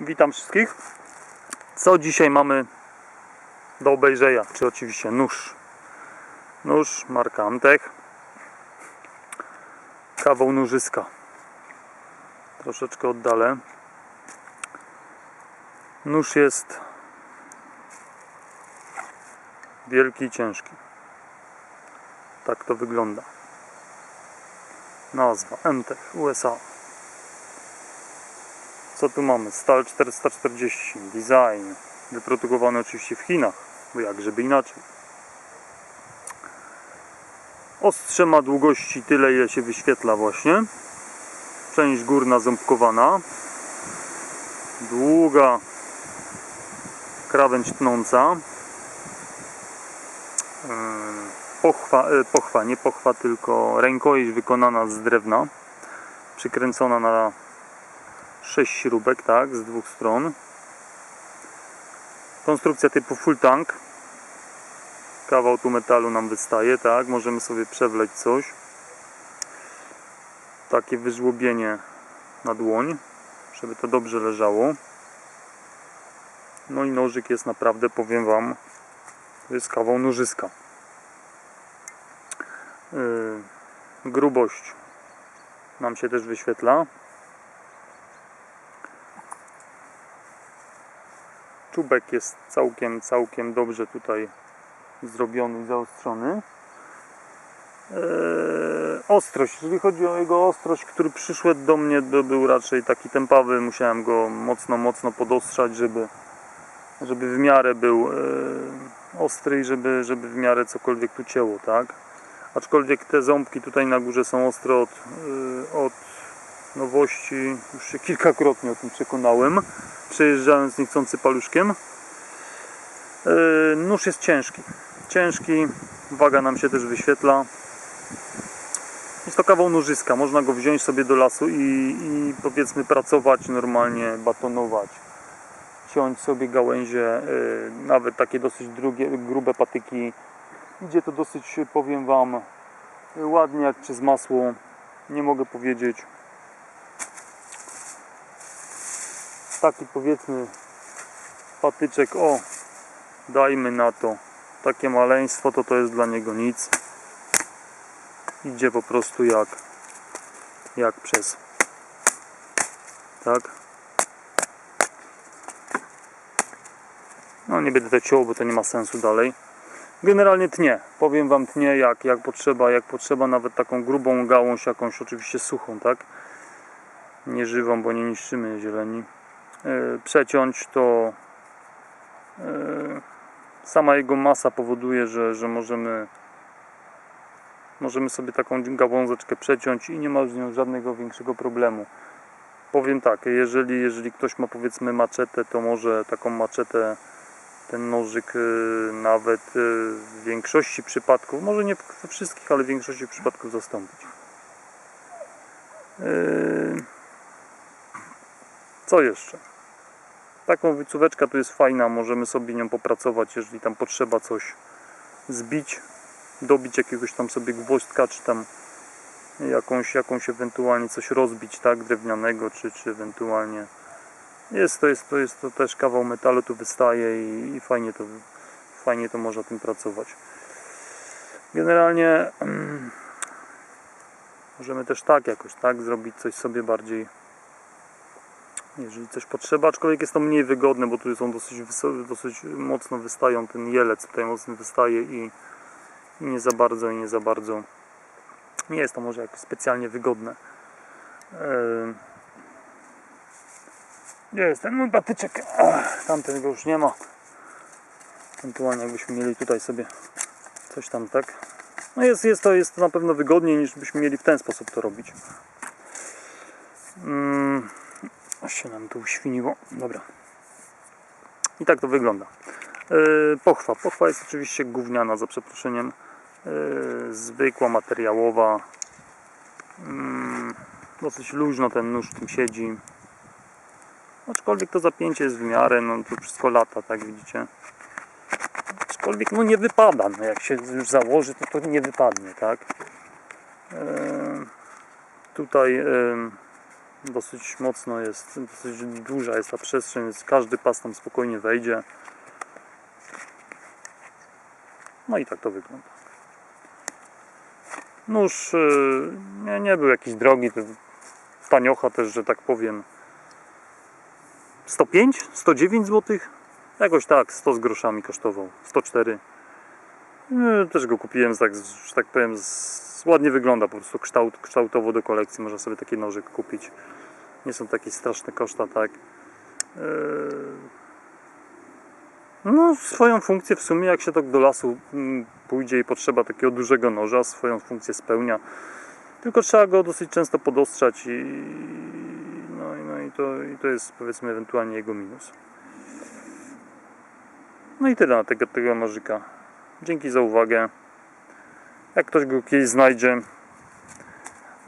Witam wszystkich. Co dzisiaj mamy do obejrzenia? Czy oczywiście nóż. Nóż marka Antech. Kawał nóżyska. Troszeczkę oddalę. Nóż jest wielki i ciężki. Tak to wygląda. Nazwa Antech USA. Co tu mamy? Stal 440, design, wyprodukowany oczywiście w Chinach, bo jak żeby inaczej. Ostrze ma długości tyle, ile się wyświetla właśnie. Część górna ząbkowana. Długa krawędź tnąca. Yy, Pochwa, yy, pochwa, nie pochwa, tylko rękojeść wykonana z drewna. Przykręcona na 6 śrubek, tak, z dwóch stron. Konstrukcja typu full tank. Kawał tu metalu nam wystaje, tak, możemy sobie przewleć coś. Takie wyżłobienie na dłoń, żeby to dobrze leżało. No i nożyk jest naprawdę, powiem Wam, to jest kawał nożyska. Yy, grubość nam się też wyświetla. Czubek jest całkiem, całkiem dobrze tutaj zrobiony zaostrzony. Eee, ostrość, jeżeli chodzi o jego ostrość, który przyszedł do mnie, to był raczej taki tępawy, musiałem go mocno, mocno podostrzać, żeby, żeby w miarę był e, ostry i żeby, żeby w miarę cokolwiek tu cięło, tak? Aczkolwiek te ząbki tutaj na górze są ostre od, e, od nowości, już się kilkakrotnie o tym przekonałem, przejeżdżając niechcący paluszkiem. Yy, Nóż jest ciężki. Ciężki, waga nam się też wyświetla. Jest to kawał nożyska, można go wziąć sobie do lasu i, i powiedzmy pracować normalnie, batonować. Ciąć sobie gałęzie, yy, nawet takie dosyć drugie, grube patyki. Idzie to dosyć, powiem Wam, ładnie jak przez masło. Nie mogę powiedzieć. Taki powiedzmy patyczek, o dajmy na to. Takie maleństwo, to to jest dla niego nic. Idzie po prostu jak jak przez. Tak? No nie będę to ciął, bo to nie ma sensu dalej. Generalnie tnie, powiem wam tnie jak, jak potrzeba, jak potrzeba nawet taką grubą gałąź jakąś oczywiście suchą, tak? Nie żywą, bo nie niszczymy zieleni przeciąć, to e, sama jego masa powoduje, że, że możemy możemy sobie taką gałązeczkę przeciąć i nie ma z nią żadnego większego problemu. Powiem tak, jeżeli, jeżeli ktoś ma powiedzmy maczetę, to może taką maczetę ten nożyk e, nawet e, w większości przypadków, może nie we wszystkich, ale w większości przypadków zastąpić. E, co jeszcze? Taką wycóweczka tu jest fajna, możemy sobie nią popracować, jeżeli tam potrzeba coś zbić, dobić jakiegoś tam sobie gwoźdka, czy tam jakąś, jakąś ewentualnie coś rozbić, tak, drewnianego, czy, czy ewentualnie jest to, jest to, jest to też kawał metalu tu wystaje i, i fajnie to fajnie to można tym pracować. Generalnie mm, możemy też tak jakoś, tak, zrobić coś sobie bardziej jeżeli coś potrzeba, aczkolwiek jest to mniej wygodne, bo tu są dosyć, dosyć mocno wystają, ten jelec tutaj mocno wystaje i, nie za bardzo, i nie za bardzo nie jest to może jakoś specjalnie wygodne. Ehm, Gdzie jest ten mój patyczek? Ach, tamten go już nie ma. Ewentualnie jakbyśmy mieli tutaj sobie coś tam, tak? No jest, jest, to, jest to na pewno wygodniej niż byśmy mieli w ten sposób to robić. Mm. Aż się nam tu uświniło. Dobra. I tak to wygląda. Yy, pochwa. Pochwa jest oczywiście gówniana, za przeproszeniem. Yy, zwykła, materiałowa. Yy, dosyć luźno ten nóż w tym siedzi. Aczkolwiek to zapięcie jest w miarę, no to wszystko lata, tak widzicie. Aczkolwiek no nie wypada, no jak się już założy, to to nie wypadnie, tak. Yy, tutaj yy, dosyć mocno jest, dosyć duża jest ta przestrzeń, więc każdy pas tam spokojnie wejdzie. No i tak to wygląda. Nóż yy, nie, nie był jakiś drogi, taniocha też, że tak powiem. 105? 109 zł? Jakoś tak, 100 z groszami kosztował. 104. Yy, Też go kupiłem, tak, że tak powiem, z, ładnie wygląda, po prostu kształt, kształtowo do kolekcji. Można sobie taki nożyk kupić. Nie są takie straszne koszta, tak. Yy, No, swoją funkcję w sumie, jak się tak do lasu mm, pójdzie i potrzeba takiego dużego noża, swoją funkcję spełnia. Tylko trzeba go dosyć często podostrzać i, no, no i, to, i to jest powiedzmy ewentualnie jego minus. No i tyle na tego, tego nożyka. Dzięki za uwagę. Jak ktoś go kiedyś znajdzie,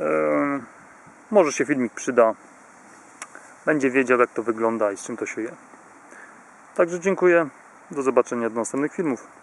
em, może się filmik przyda. Będzie wiedział jak to wygląda i z czym to się je. Także dziękuję. Do zobaczenia do następnych filmów.